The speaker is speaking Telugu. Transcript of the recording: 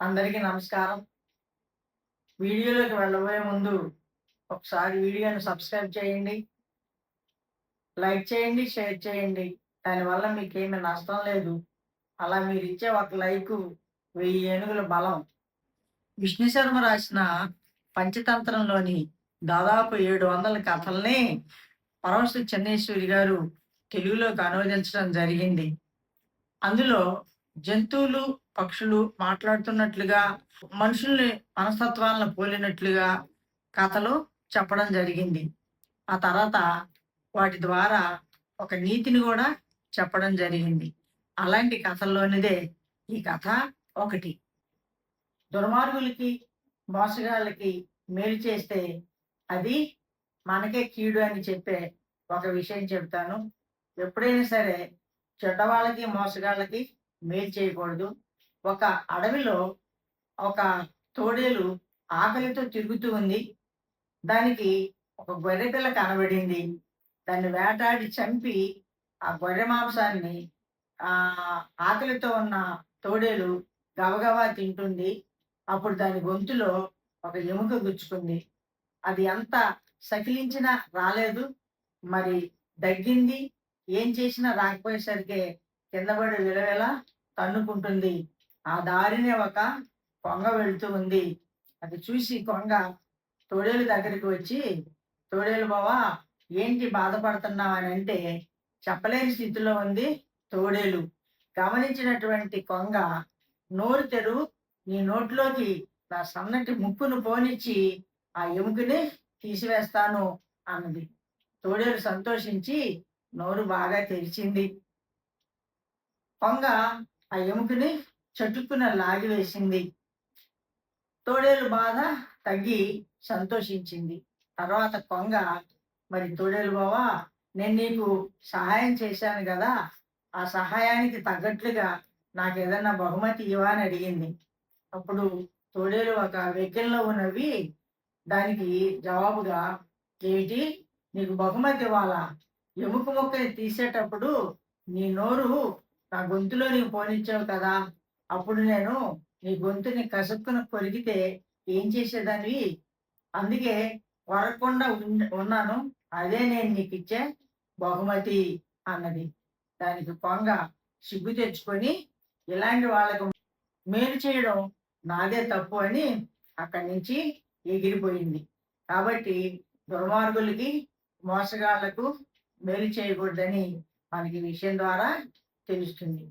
అందరికీ నమస్కారం. వీడియోలోకి వెళ్ళబోయే ముందు ఒకసారి వీడియోని సబ్స్క్రైబ్ చేయండి. లైక్ చేయండి షేర్ చేయండి. దానివల్ల మీకేమీ నష్టం లేదు. అలా మీరు ఇచ్చే ఒక లైక్ వెయ్యి ఏనుగుల బలం. విష్ణు శర్మ రాసిన పంచతంత్రంలోని దాదాపు ఏడు వందల కథల్ని పరమశ్రీ చెన్నేశ్వరి గారు తెలుగులోకి అనువదించడం జరిగింది. అందులో జంతువులు పక్షులు మాట్లాడుతున్నట్లుగా మనుషుల్ని మనస్తత్వాలను పోలినట్లుగా కథలు చెప్పడం జరిగింది. ఆ తర్వాత వాటి ద్వారా ఒక నీతిని కూడా చెప్పడం జరిగింది. అలాంటి కథల్లోనిదే ఈ కథ ఒకటి. దుర్మార్గులకి మోసగాళ్ళకి మేలు చేస్తే అది మనకే కీడు అని చెప్పే ఒక విషయం చెప్తాను ఎప్పుడైనా సరే చెడ్డవాళ్ళకి మోసగాళ్ళకి మేలు చేయకూడదు. ఒక అడవిలో ఒక తోడేలు ఆకలితో తిరుగుతూ ఉంది. దానికి ఒక గొర్రె పిల్ల కనబడింది. దాన్ని వేటాడి చంపి ఆ గొర్రె మాంసాన్ని ఆ ఆకలితో ఉన్న తోడేలు గబగబా తింటుంది. అప్పుడు దాని గొంతులో ఒక ఎముక గుచ్చుకుంది. అది ఎంత సకిలించినా రాలేదు. మరి దగ్గింది. ఏం చేసినా రాకపోయేసరికి కింద పడి విలవిల తన్నుకుంటుంది. ఆ దారినే ఒక కొంగ వెళుతూ ఉంది. అది చూసి కొంగ తోడేలు దగ్గరికి వచ్చి తోడేలు బావా ఏంటి బాధపడుతున్నావు? అని అంటే చెప్పలేని స్థితిలో ఉంది తోడేలు. గమనించినటువంటి కొంగ నోరు తెరు నీ నోట్లోకి నా సన్నటి ముక్కును పోనిచ్చి ఆ ఎముకని తీసివేస్తాను అన్నది. తోడేలు సంతోషించి నోరు బాగా తెరిచింది. కొంగ ఆ ఎముకని చటుక్కున లాగివేసింది తోడేలు బాధ తగ్గి సంతోషించింది. తర్వాత కొంగ మరి తోడేలు బావా నేను నీకు సహాయం చేశాను కదా ఆ సహాయానికి తగ్గట్లుగా నాకు ఏదన్నా బహుమతి ఇవ్వా అని అడిగింది. అప్పుడు తోడేలు ఒక వెహికల్లో ఉన్నవి దానికి జవాబుగా ఏమిటి? నీకు బహుమతి ఇవ్వాలా? ఎముక మొక్కని తీసేటప్పుడు నీ నోరు నా గొంతులో నీవు పోనిచ్చావు కదా అప్పుడు నేను నీ గొంతుని కసుక్కున కొరిగితే ఏం చేసేదానివి? అందుకే కొరకుండా ఉన్నాను అదే నేను నీకు ఇచ్చే బహుమతి అన్నది. దానికి కొంగ సిగ్గు తెచ్చుకొని ఇలాంటి వాళ్ళకు మేలు చేయడం నాదే తప్పు అని అక్కడి నుంచి ఎగిరిపోయింది. కాబట్టి దుర్మార్గులకి మోసగాళ్ళకు మేలు చేయకూడదని మనకి విషయం ద్వారా తెలుస్తుంది.